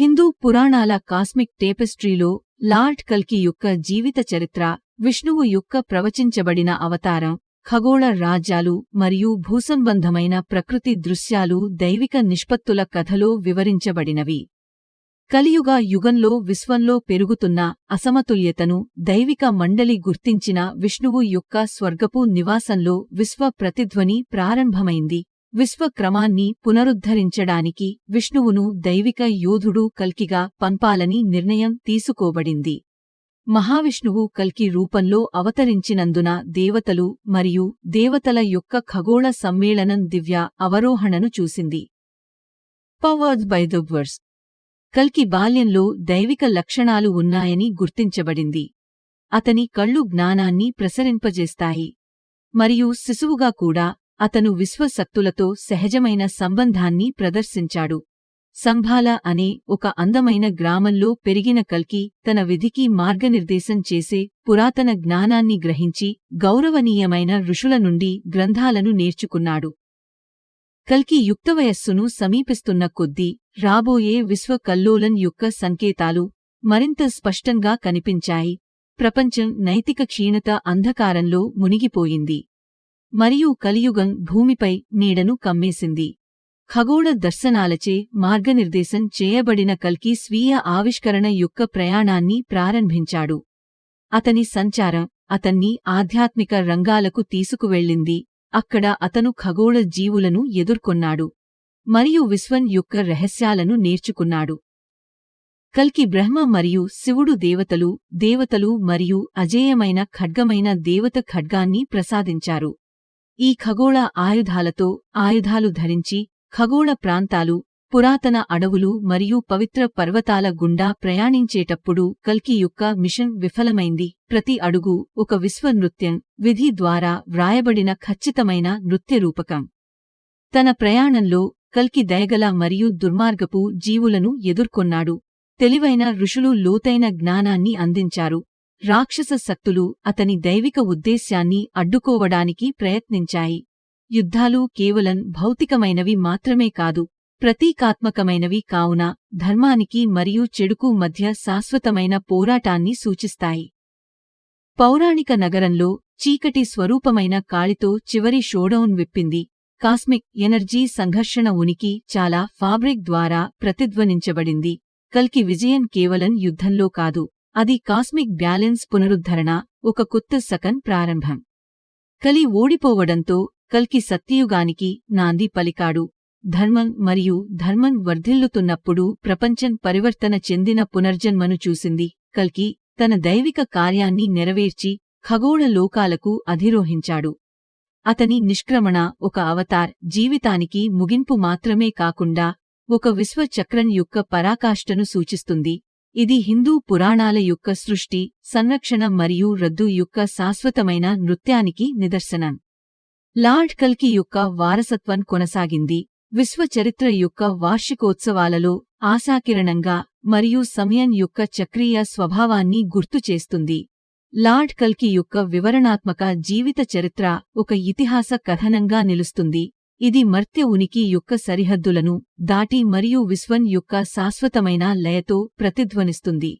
హిందూ పురాణాల cosmic టేపెస్ట్రీలో lord కల్కి యొక్క జీవిత చరిత్ర విష్ణువు యొక్క ప్రవచించబడిన అవతారం ఖగోళ రాజ్యాలు మరియు భూసంబంధమైన ప్రకృతి దృశ్యాలు దైవిక నిష్పత్తుల కథలో వివరించబడినవి. కలియుగ యుగంలో విశ్వంలో పెరుగుతున్న అసమతుల్యతను దైవిక మండలి గుర్తించిన విష్ణువు యొక్క స్వర్గపు నివాసంలో విశ్వ ప్రతిధ్వని ప్రారంభమైంది. విశ్వక్రమాన్ని పునరుద్ధరించడానికి విష్ణువును దైవిక యోధుడు కల్కిగా పంపాలని నిర్ణయం తీసుకోబడింది. మహావిష్ణువు కల్కి రూపంలో అవతరించినందున దేవతలు మరియు దేవతల యొక్క ఖగోళ సమ్మేళనం దివ్య అవరోహణను చూసింది. పవర్డ్ బై ద కల్కి బాల్యంలో దైవిక లక్షణాలు ఉన్నాయని గుర్తించబడింది. అతని కళ్ళు జ్ఞానాన్ని ప్రసరింపజేస్తాయి. మరియు శిశువుగా కూడా అతను విశ్వశక్తులతో సహజమైన సంబంధాన్ని ప్రదర్శించాడు. సంభాల అనే ఒక అందమైన గ్రామంలో పెరిగిన కల్కి తన విధికి మార్గనిర్దేశం చేసే పురాతన జ్ఞానాన్ని గ్రహించి గౌరవనీయమైన ఋషుల నుండి గ్రంథాలను నేర్చుకున్నాడు. కల్కి యుక్తవయస్సును సమీపిస్తున్న కొద్దీ రాబోయే విశ్వ కల్లోలన్ యొక్క సంకేతాలు మరింత స్పష్టంగా కనిపించాయి. ప్రపంచం నైతిక క్షీణత అంధకారంలో మునిగిపోయింది. మరియు కలియుగం భూమిపై నీడను కమ్మేసింది. ఖగోళ దర్శనాలచే మార్గనిర్దేశం చేయబడిన కల్కి స్వీయ ఆవిష్కరణ యొక్క ప్రయాణాన్ని ప్రారంభించాడు. అతని సంచారం అతన్ని ఆధ్యాత్మిక రంగాలకు తీసుకువెళ్ళింది. అక్కడ అతను ఖగోళ జీవులను ఎదుర్కొన్నాడు. మరియు విశ్వం యొక్క రహస్యాలను నేర్చుకున్నాడు. కల్కి బ్రహ్మ మరియు శివుడు దేవతలు దేవతలు మరియు అజేయమైన ఖడ్గమైన దేవత ఖడ్గాన్ని ప్రసాదించారు. ఈ ఖగోళ ఆయుధాలతో ఆయుధాలు ధరించి ఖగోళ ప్రాంతాలు పురాతన అడవులు మరియు పవిత్ర పర్వతాల గుండా ప్రయాణించేటప్పుడు కల్కి యొక్క మిషన్ విఫలమైంది. ప్రతి అడుగు ఒక విశ్వ నృత్యం విధి ద్వారా వ్రాయబడిన ఖచ్చితమైన నృత్యరూపకం తన ప్రయాణంలో కల్కి దయగల మరియు దుర్మార్గపు జీవులను ఎదుర్కొన్నాడు. తెలివైన ఋషులు లోతైన జ్ఞానాన్ని అందించారు. రాక్షస శక్తులు అతని దైవిక ఉద్దేశ్యాన్ని అడ్డుకోవడానికి ప్రయత్నించాయి. యుద్ధాలు కేవలం భౌతికమైనవి మాత్రమే కాదు ప్రతీకాత్మకమైనవి కావున ధర్మానికి మరియు చెడుకు మధ్య శాశ్వతమైన పోరాటాన్ని సూచిస్తాయి. పౌరాణిక నగరంలో చీకటి స్వరూపమైన కాళితో చివరి షోడౌన్ విప్పింది. కాస్మిక్ ఎనర్జీ సంఘర్షణ ఉనికి చాలా ఫాబ్రిక్ ద్వారా ప్రతిధ్వనించబడింది. కల్కి విజయం కేవలం యుద్ధంలో కాదు అది కాస్మిక్ బ్యాలెన్స్ పునరుద్ధరణ ఒక కొత్త సకన్ ప్రారంభం. కలి ఓడిపోవడంతో కల్కి సత్యయుగానికి నాంది పలికాడు. ధర్మం మరియు ధర్మం వర్ధిల్లుతున్నప్పుడు ప్రపంచం పరివర్తన చెందిన పునర్జన్మను చూసింది. కల్కి తన దైవిక కార్యాన్ని నెరవేర్చి ఖగోళ లోకాలకు అధిరోహించాడు. అతని నిష్క్రమణ ఒక అవతార్ జీవితానికి ముగింపు మాత్రమే కాకుండా ఒక విశ్వచక్రం యొక్క పరాకాష్ఠను సూచిస్తుంది. ఇది హిందూ పురాణాల యొక్క సృష్టి సంరక్షణ మరియు రద్దు యొక్క శాశ్వతమైన నృత్యానికి నిదర్శనం. లార్డ్ కల్కి యొక్క వారసత్వం కొనసాగింది. విశ్వచరిత్ర యొక్క వార్షికోత్సవాలలో ఆశాకిరణంగా మరియు సమయం యొక్క చక్రీయ స్వభావాన్ని గుర్తుచేస్తుంది లార్డ్ కల్కి యొక్క వివరణాత్మక జీవిత చరిత్ర ఒక ఇతిహాస కథనంగా నిలుస్తుంది. ఇది మర్త్య ఉనికి యొక్క సరిహద్దులను దాటి మరియు విశ్వం యొక్క శాశ్వతమైన లయతో ప్రతిధ్వనిస్తుంది.